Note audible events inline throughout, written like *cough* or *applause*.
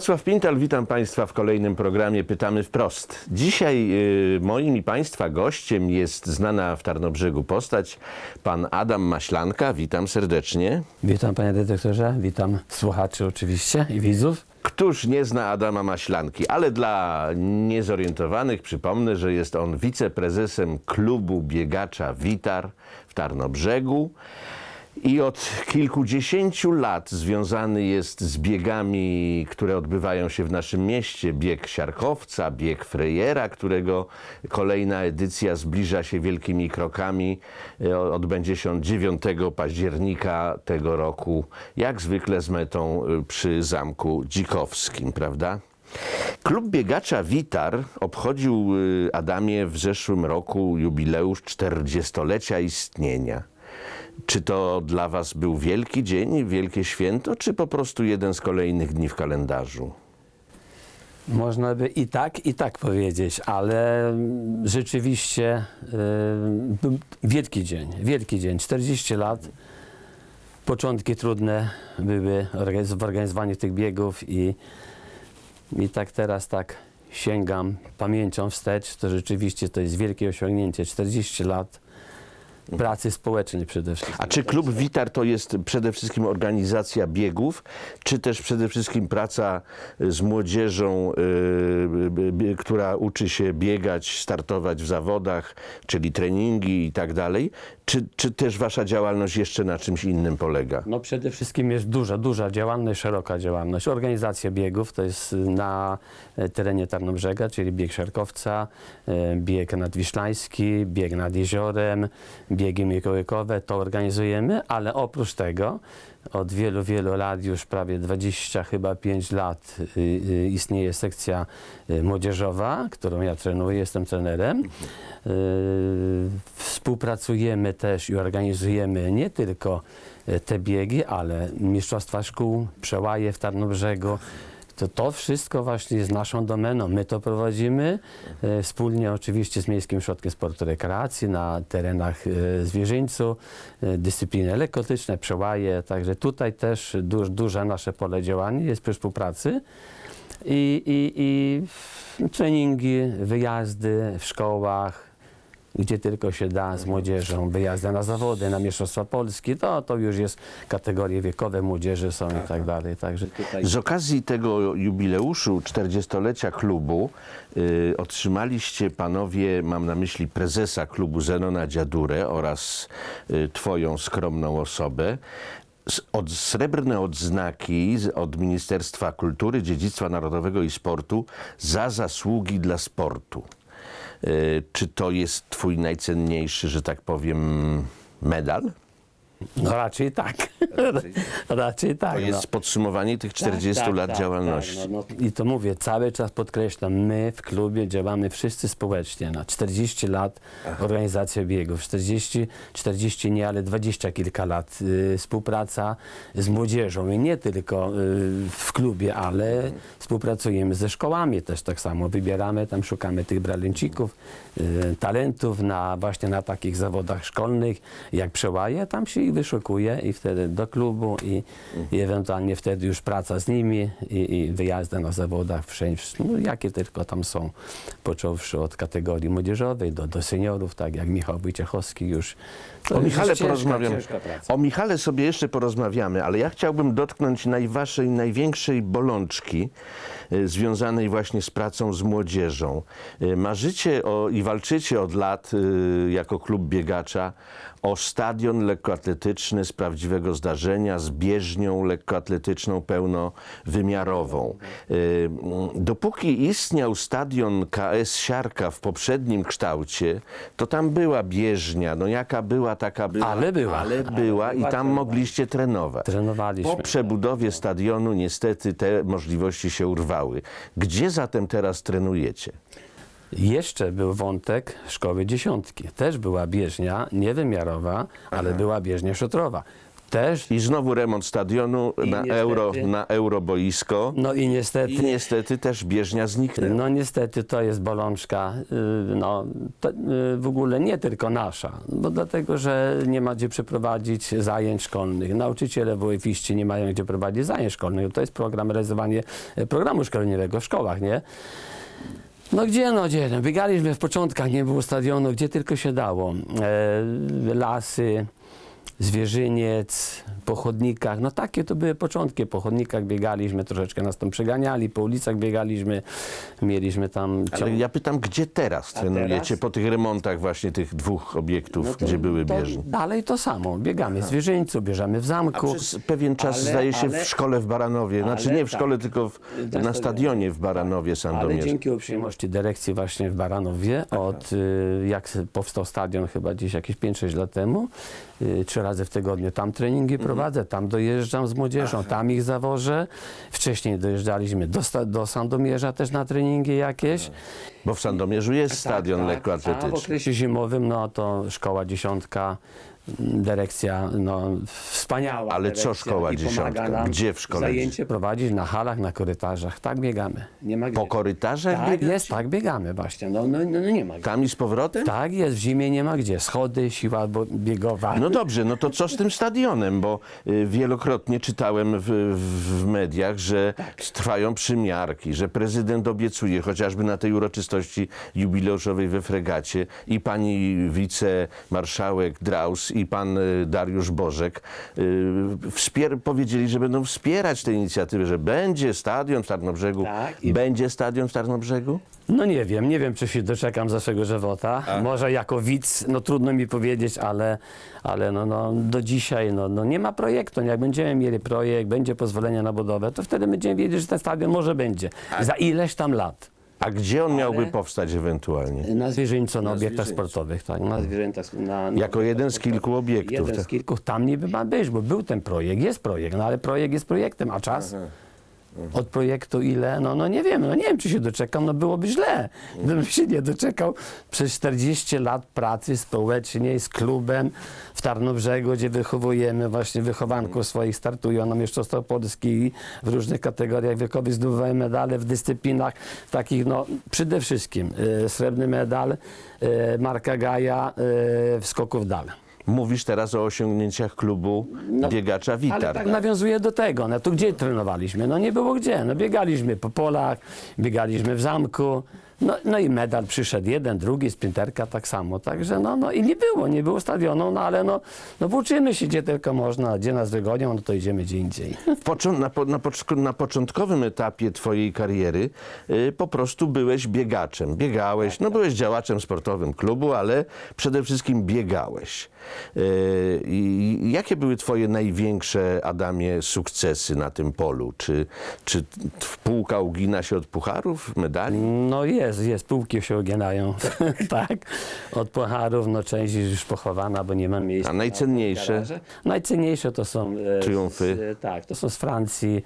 Wacław Pintal, witam Państwa w kolejnym programie Pytamy Wprost. Dzisiaj y, moim i Państwa gościem jest znana w Tarnobrzegu postać, pan Adam Maślanka. Witam serdecznie. Witam panie dyrektorze, witam słuchaczy oczywiście i widzów. Któż nie zna Adama Maślanki, ale dla niezorientowanych przypomnę, że jest on wiceprezesem klubu biegacza Witar w Tarnobrzegu i od kilkudziesięciu lat związany jest z biegami, które odbywają się w naszym mieście. Bieg Siarkowca, bieg Frejera, którego kolejna edycja zbliża się wielkimi krokami. E, Odbędzie się on 9 października tego roku, jak zwykle z metą e, przy Zamku Dzikowskim, prawda? Klub biegacza Witar obchodził y, Adamie w zeszłym roku jubileusz 40-lecia istnienia. Czy to dla Was był wielki dzień, wielkie święto, czy po prostu jeden z kolejnych dni w kalendarzu? Można by i tak, i tak powiedzieć, ale rzeczywiście y, był wielki dzień, wielki dzień, 40 lat. Początki trudne były w organizowaniu tych biegów i, i tak teraz tak sięgam pamięcią wstecz, to rzeczywiście to jest wielkie osiągnięcie, 40 lat pracy społecznej przede wszystkim. A czy klub Witar to jest przede wszystkim organizacja biegów, czy też przede wszystkim praca z młodzieżą, y, y, y, która uczy się biegać, startować w zawodach, czyli treningi i tak dalej? Czy, czy też Wasza działalność jeszcze na czymś innym polega? No przede wszystkim jest duża, duża działalność, szeroka działalność. Organizacja biegów to jest na e, terenie Tarnobrzega, czyli bieg Szarkowca, e, bieg nadwiszlański, bieg nad jeziorem, biegi mikołykowe, to organizujemy, ale oprócz tego od wielu, wielu lat, już prawie 20 chyba 5 lat y, y, istnieje sekcja y, młodzieżowa, którą ja trenuję, jestem trenerem. Y, Współpracujemy też i organizujemy nie tylko te biegi, ale mistrzostwa szkół, przełaje w Tarnobrzegu. To, to wszystko właśnie jest naszą domeną. My to prowadzimy e, wspólnie oczywiście z Miejskim Ośrodkiem Sportu Rekreacji na terenach e, zwierzyńcu, e, dyscypliny lekkoatletyczne, przełaje, także tutaj też duż, duże nasze pole działania jest przy współpracy i, i, i treningi, wyjazdy w szkołach, gdzie tylko się da z młodzieżą, wyjazdy na zawody, na Mistrzostwa Polski, to, to już jest kategorie wiekowe, młodzieży są i tak dalej, także. Z okazji tego jubileuszu 40-lecia klubu y, otrzymaliście panowie, mam na myśli prezesa klubu Zenona Dziadurę oraz y, twoją skromną osobę, od, srebrne odznaki od Ministerstwa Kultury, Dziedzictwa Narodowego i Sportu za zasługi dla sportu. Y, czy to jest twój najcenniejszy, że tak powiem, medal? No raczej tak. *laughs* raczej tak. To jest no. podsumowanie tych 40 Tak, lat tak, działalności. Tak, no, no. I to mówię, cały czas podkreślam, my w klubie działamy wszyscy społecznie na 40 lat organizacja biegów, 40, 40 nie, ale 20 kilka lat y, współpraca z młodzieżą i nie tylko y, w klubie, ale współpracujemy ze szkołami też tak samo, wybieramy, tam szukamy tych bralencików, y, talentów na właśnie na takich zawodach szkolnych, jak przełaje, tam się ich wyszukuje i wtedy do klubu i, i ewentualnie wtedy już praca z nimi i, i wyjazdy na zawodach wszędzie, no, jakie tylko tam są, począwszy od kategorii młodzieżowej do, do seniorów, tak jak Michał Wojciechowski już. To O już Michale ciężka, porozmawiamy. ciężka. O Michale sobie jeszcze porozmawiamy, ale ja chciałbym dotknąć najwaszej, największej bolączki y, związanej właśnie z pracą z młodzieżą. Y, Marzycie o, i walczycie od lat y, jako klub biegacza o stadion lekkoatletyczny z prawdziwego zdarzenia, z bieżnią lekkoatletyczną pełnowymiarową. Y, Dopóki istniał stadion KS Siarka w poprzednim kształcie, to tam była bieżnia, no jaka była, taka była. Ale była. Ale była i tam mogliście trenować. Trenowaliśmy. Po przebudowie stadionu niestety te możliwości się urwały. Gdzie zatem teraz trenujecie? Jeszcze był wątek szkoły dziesiątki. Też była bieżnia, niewymiarowa, ale była bieżnia szutrowa. Też. I znowu remont stadionu I na, niestety- euro, na euroboisko. No i niestety. I niestety też bieżnia zniknęła. No niestety to jest bolączka, y, no, to, y, w ogóle nie tylko nasza, bo dlatego, że nie ma gdzie przeprowadzić zajęć szkolnych. Nauczyciele WF-iści nie mają gdzie prowadzić zajęć szkolnych. To jest program realizowanie e, programu szkoleniowego w szkołach, nie? No gdzie, no gdzie? Biegaliśmy w początkach, nie było stadionu, gdzie tylko się dało. E, lasy, zwierzyniec, po chodnikach. No takie to były początki. Po chodnikach biegaliśmy, troszeczkę nas tam przeganiali, po ulicach biegaliśmy, mieliśmy tam Ale ciąg... ja pytam, gdzie teraz A trenujecie teraz? po tych remontach właśnie tych dwóch obiektów, No to- gdzie były bieżnie? Dalej to samo. Biegamy w zwierzyńcu, bierzemy w A zamku. przez pewien czas Ale- zdaje się ale- w szkole w Baranowie, znaczy ale nie w tak. szkole, tylko w, Na stadionie. w Baranowie Ale Sandomierz. dzięki uprzejmości dyrekcji właśnie w Baranowie, od y, jak powstał stadion chyba gdzieś jakieś 5-6 lat temu, trzy razy w tygodniu tam treningi Mhm. prowadzę, tam dojeżdżam z młodzieżą, tam ich zawożę. Wcześniej dojeżdżaliśmy do, do Sandomierza też na treningi jakieś. Bo w Sandomierzu jest stadion Tak, A w lekkoatletyczny. okresie zimowym, no to szkoła dziesiątka, dyrekcja, no wspaniała. Ale co dyrekcja szkoła i pomaga dziesiątka? nam Gdzie w szkole Zajęcie prowadzić na halach, na korytarzach. Tak biegamy. Nie ma Po korytarzach Tak jest, tak biegamy właśnie. No, no, no, no nie ma gdzie. Tam i z powrotem? Tak jest, w zimie nie ma gdzie. Schody, siła bo- biegowa. No dobrze, no to co z tym stadionem? Bo y, wielokrotnie czytałem w, w, w mediach, że Tak. trwają przymiarki, że prezydent obiecuje, chociażby na tej uroczystości jubileuszowej we fregacie i pani wicemarszałek Draus i pan y, Dariusz Bożek y, wspier- powiedzieli, że będą wspierać tę inicjatywę, że będzie stadion w Tarnobrzegu. Tak, i- Będzie stadion w Tarnobrzegu? No nie wiem, nie wiem, czy się doczekam zaszłego żywota. Może jako widz, no trudno mi powiedzieć, ale, ale no, no, do dzisiaj no, no, nie ma projektu. Jak będziemy mieli projekt, będzie pozwolenie na budowę, to wtedy będziemy wiedzieć, że ten stadion może będzie. Za ileś tam lat. A gdzie on miałby Ale- powstać ewentualnie? Na zwierzęco, na, obiektach sportowych, tak, na zwierzętach. Na, na Jako jeden z kilku obiektów. Jeden tak? z kilku, tam niby ma być, bo był ten projekt, jest projekt, no ale projekt jest projektem, a czas? Od projektu ile? No, no nie wiem, no nie wiem, czy się doczekam, no byłoby źle, gdybym się nie doczekał przez 40 lat pracy społecznej z klubem w Tarnobrzegu, gdzie wychowujemy właśnie wychowanków swoich, startują na Mistrzostwa Polski w różnych kategoriach wiekowych, zdobywają medale w dyscyplinach takich, no przede wszystkim e, srebrny medal e, Marka Gaja e, w skoku w dal. Mówisz teraz o osiągnięciach klubu biegacza No, Ale Witar. tak nawiązuje do tego, no to gdzie trenowaliśmy? No nie było gdzie, no biegaliśmy po polach, biegaliśmy w zamku, no, no i medal przyszedł jeden, drugi, sprinterka tak samo, także no, no i nie było, nie było stadionu, no ale no, no uczymy się gdzie tylko można, gdzie nas wygonią, no to idziemy gdzie indziej. *laughs* Począ- na, po, na, poczk- na początkowym etapie twojej kariery y, po prostu byłeś biegaczem. Biegałeś, no byłeś działaczem sportowym klubu, ale przede wszystkim biegałeś. Y, jakie były twoje największe, Adamie, sukcesy na tym polu? Czy, czy półka ugina się od pucharów, medali? No jest, jest, półki się uginają, *laughs* tak, od pucharów, no część jest już pochowana, bo nie ma miejsca. A na najcenniejsze? garaże. Najcenniejsze to są... e, Triumfy. Z, e, tak, to są z Francji,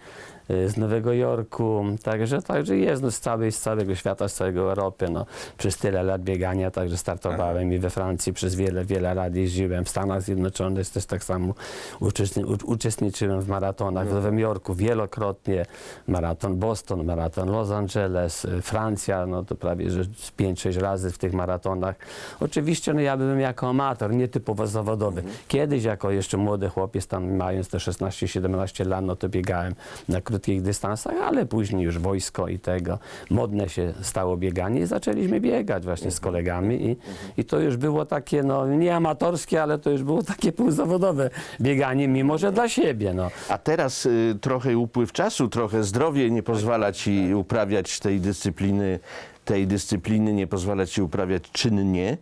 z Nowego Jorku, także, także jest no, z, całej, z całego świata, z całej Europy, no, przez tyle lat biegania, także startowałem i we Francji przez wiele, wiele lat jeździłem, w Stanach Zjednoczonych też tak samo uczestni, uczestniczyłem w maratonach, w Nowym Jorku wielokrotnie, maraton Boston, maraton Los Angeles, y, Francja, no to prawie, że z 5-6 razy w tych maratonach. Oczywiście no ja byłem jako amator, nie typowo zawodowy. Kiedyś jako jeszcze młody chłopiec, tam mając te 16-17 lat, no to biegałem na krótkich dystansach, ale później już wojsko i tego, modne się stało bieganie i zaczęliśmy biegać właśnie z kolegami i, i to już było takie, no nie amatorskie, ale to już było takie półzawodowe bieganie, mimo że dla siebie, no. A teraz y, trochę upływ czasu, trochę zdrowie nie pozwala ci uprawiać tej dyscypliny, tej dyscypliny nie pozwala ci uprawiać czynnie.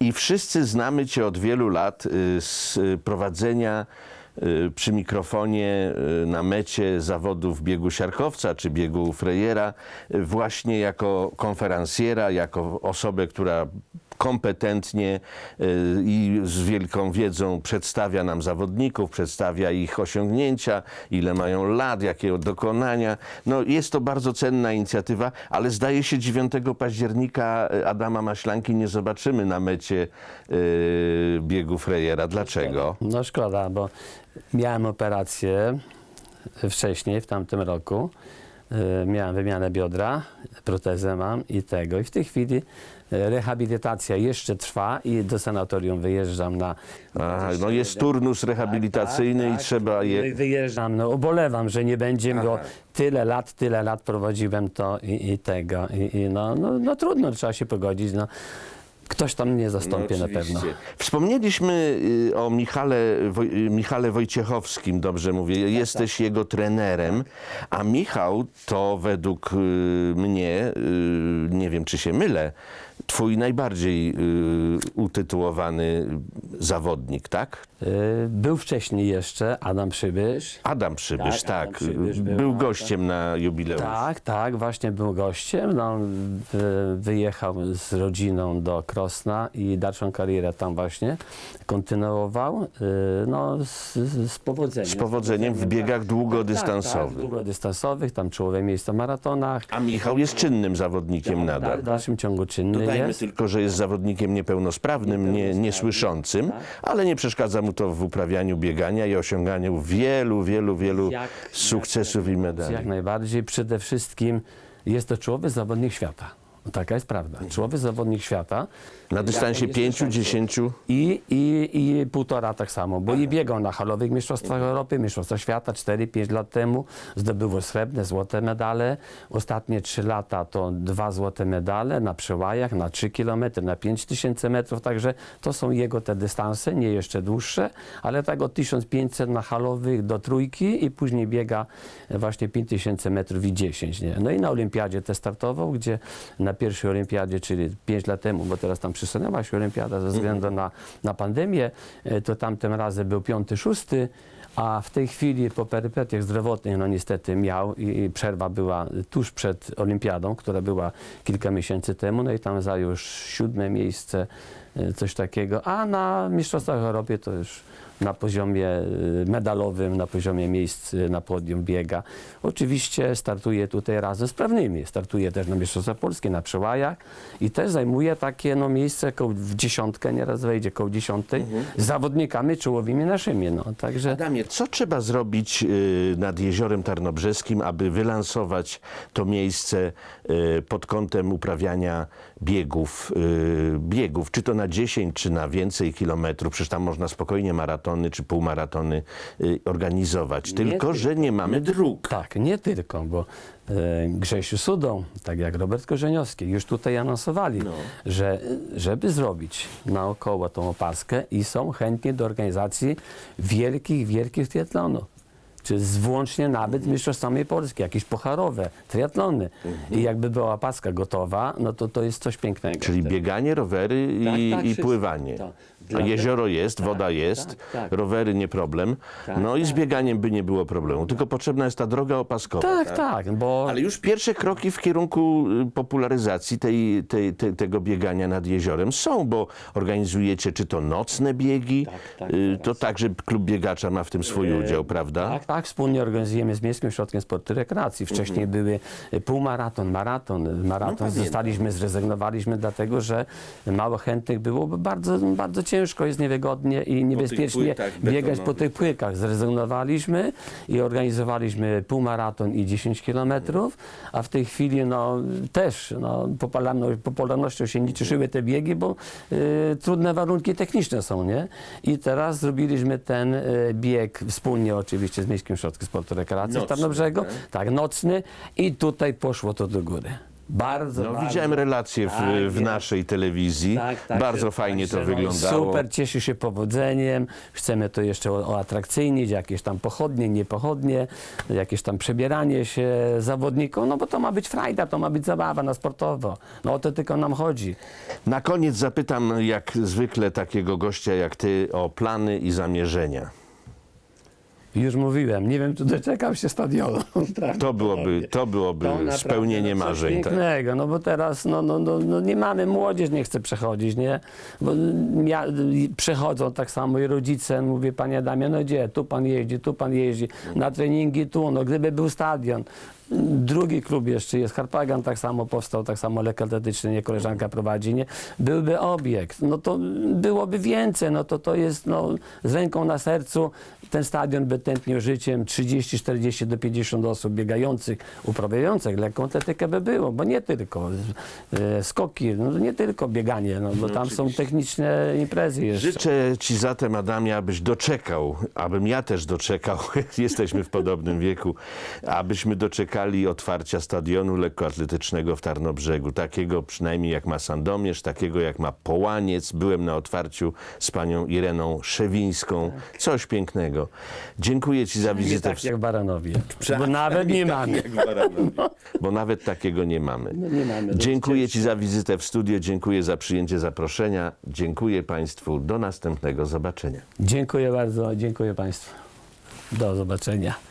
I wszyscy znamy cię od wielu lat y, z y, prowadzenia przy mikrofonie y, na mecie zawodów biegu siarkowca czy biegu frejera, y, właśnie jako konferencjera, jako osobę, która kompetentnie y, i z wielką wiedzą przedstawia nam zawodników, przedstawia ich osiągnięcia, ile mają lat, jakie dokonania. No, jest to bardzo cenna inicjatywa, ale zdaje się 9 października y, Adama Maślanki nie zobaczymy na mecie y, biegu Frejera. Dlaczego? No szkoda, bo miałem operację wcześniej, w tamtym roku. E, Miałem wymianę biodra, protezę mam i tego. I w tej chwili e, rehabilitacja jeszcze trwa i do sanatorium wyjeżdżam na... Aha, no jest turnus rehabilitacyjny Tak, i tak. trzeba je... No i Wyjeżdżam, no ubolewam, że nie będzie, bo tyle lat, tyle lat prowadziłem to i, i tego. I, i no, no, no trudno, trzeba się pogodzić. No. Ktoś tam mnie zastąpi na pewno. Wspomnieliśmy y, o Michale, Woj, y, Michale Wojciechowskim, dobrze mówię. Jesteś jego trenerem, a Michał to według y, mnie, y, nie wiem czy się mylę, twój najbardziej y, utytułowany zawodnik, tak? Y, Był wcześniej jeszcze Adam Przybysz. Adam Przybysz, Tak, Adam tak. Przybysz był, był gościem na jubileusz. Tak, tak, właśnie był gościem. No, wy- wyjechał z rodziną do Krosna i dalszą karierę tam właśnie kontynuował. y, No, z, z powodzeniem. Z powodzeniem w biegach długodystansowych. Tak, tak, długodystansowych, tam czołowe miejsca w maratonach. A Michał jest czynnym zawodnikiem nadal. W dalszym ciągu czynny Dodajmy tylko, że jest zawodnikiem niepełnosprawnym, nie, niesłyszącym, ale nie przeszkadza mu to w uprawianiu biegania i osiąganiu wielu, wielu, wielu Jak- sukcesów i medali. Jak najbardziej. Przede wszystkim jest to czołowy zawodnik świata. Taka jest prawda. Czołowy zawodnik świata. Na dystansie 5-10 I, i, I półtora tak samo, bo i biegał na halowych mistrzostwach Europy, mistrzostwach świata 4-5 lat temu, zdobyło srebrne, złote medale. Ostatnie 3 lata to dwa złote medale na przełajach, na 3 km, na 5000 metrów, także to są jego te dystanse, nie jeszcze dłuższe, ale tak od 1500 na halowych do trójki i później biega właśnie 5000 metrów i 10. Nie? No i na olimpiadzie też startował, gdzie na pierwszej olimpiadzie, czyli 5 lat temu, bo teraz tam przesunęła się olimpiada ze względu na, na pandemię, e, to tamtym razem był piąty, szósty, a w tej chwili po perypetiach zdrowotnych, no niestety miał i przerwa była tuż przed olimpiadą, która była kilka miesięcy temu, no i tam zajął już siódme miejsce, coś takiego, a na Mistrzostwach Europy to już na poziomie e, medalowym, na poziomie miejsc e, na podium biega. Oczywiście startuje tutaj razem z prawnymi, startuje też na Mistrzostwach Polskie, na przełajach i też zajmuje takie no, miejsce koło w dziesiątkę, nieraz wejdzie koło dziesiątej, z zawodnikami czołowymi naszymi. No. Także Adamie, co trzeba zrobić y, nad Jeziorem Tarnobrzeskim, aby wylansować to miejsce y, pod kątem uprawiania biegów, y, biegów, czy to na 10, czy na więcej kilometrów, przecież tam można spokojnie maratony czy półmaratony y, organizować, tylko że nie mamy dróg. Tak, nie tylko, bo e, Grzesiu Sudą, tak jak Robert Korzeniowski, już tutaj anonsowali, że żeby zrobić naokoło tą opaskę i są chętni do organizacji wielkich, wielkich triatlonów. Czy włącznie nawet z Mistrzostwami Polski, jakieś pucharowe, triatlony. I jakby była opaska gotowa, no to to jest coś pięknego. Czyli bieganie, rowery i, Tak, tak, i wszystko. pływanie. Tak. A Dla- jezioro jest, tak, woda jest, tak, tak. rowery nie problem. Tak, no i z tak. bieganiem by nie było problemu. Tylko potrzebna jest ta droga opaskowa. Tak, tak, bo Ale już pierwsze kroki w kierunku y, popularyzacji tej, tej, te- tego biegania nad jeziorem są, bo organizujecie czy to nocne biegi, Tak, tak, y, to także klub biegacza ma w tym swój udział, prawda? Tak, tak, wspólnie organizujemy z Miejskim Ośrodkiem Sportu i Rekreacji. Wcześniej były y, półmaraton, maraton. Maraton pamiętam. zostaliśmy, zrezygnowaliśmy, dlatego że mało chętnych było, bo bardzo, bardzo ciężko jest niewygodnie i niebezpiecznie płytach biegać po tych płykach. Zrezygnowaliśmy i organizowaliśmy półmaraton i 10 kilometrów, a w tej chwili no, też no, popularno, popularnością się nie cieszyły te biegi, bo y, trudne warunki techniczne są, nie? I teraz zrobiliśmy ten y, bieg wspólnie oczywiście z Miejskim Ośrodkiem Sportu Rekreacji Nocny, Tarnobrzegu, tak? tak, nocny i tutaj poszło to do góry. Bardzo, No, bardzo. widziałem relacje w, Tak, w naszej telewizji. Tak, tak, Bardzo tak, fajnie to no, wyglądało. Super, cieszy się powodzeniem. Chcemy to jeszcze oatrakcyjnić, jakieś tam pochodnie, niepochodnie, jakieś tam przebieranie się zawodników, no bo to ma być frajda, to ma być zabawa na sportowo. No o to tylko nam chodzi. Na koniec zapytam, jak zwykle takiego gościa jak ty, o plany i zamierzenia. Już mówiłem, nie wiem, czy doczekam się stadionu. *laughs* To byłoby, to byłoby To spełnienie marzeń. Tak. Pięknego, no bo teraz no, no, no, no nie mamy, młodzież nie chce przechodzić, nie? Bo ja, przechodzą tak samo i rodzice, mówię, panie Adamie, no gdzie, tu pan jeździ, tu pan jeździ, na treningi tu, no gdyby był stadion. Drugi klub jeszcze jest, Harpagan tak samo powstał, tak samo lekko atletyczny, nie koleżanka prowadzi, nie? Byłby obiekt, no to byłoby więcej, no to to jest, no z ręką na sercu, ten stadion by tętnił życiem. 30, 40 do 50 osób biegających, uprawiających lekką atletykę by było, bo nie tylko e, skoki, no nie tylko bieganie, no bo tam są techniczne imprezy jeszcze. Życzę Ci zatem, Adamie, abyś doczekał, abym ja też doczekał, *laughs* jesteśmy w podobnym wieku, abyśmy doczekali otwarcia stadionu lekkoatletycznego w Tarnobrzegu. Takiego przynajmniej jak ma Sandomierz, takiego jak ma Połaniec. Byłem na otwarciu z panią Ireną Szewińską. Coś pięknego. Dziękuję Ci za wizytę, tak w... jak Baranowie, bo nawet nie mamy. bo nawet takiego nie mamy. No nie mamy. Dziękuję Ci za wizytę w studio, dziękuję za przyjęcie zaproszenia. Dziękuję Państwu. Do następnego zobaczenia. Dziękuję bardzo, dziękuję Państwu. Do zobaczenia.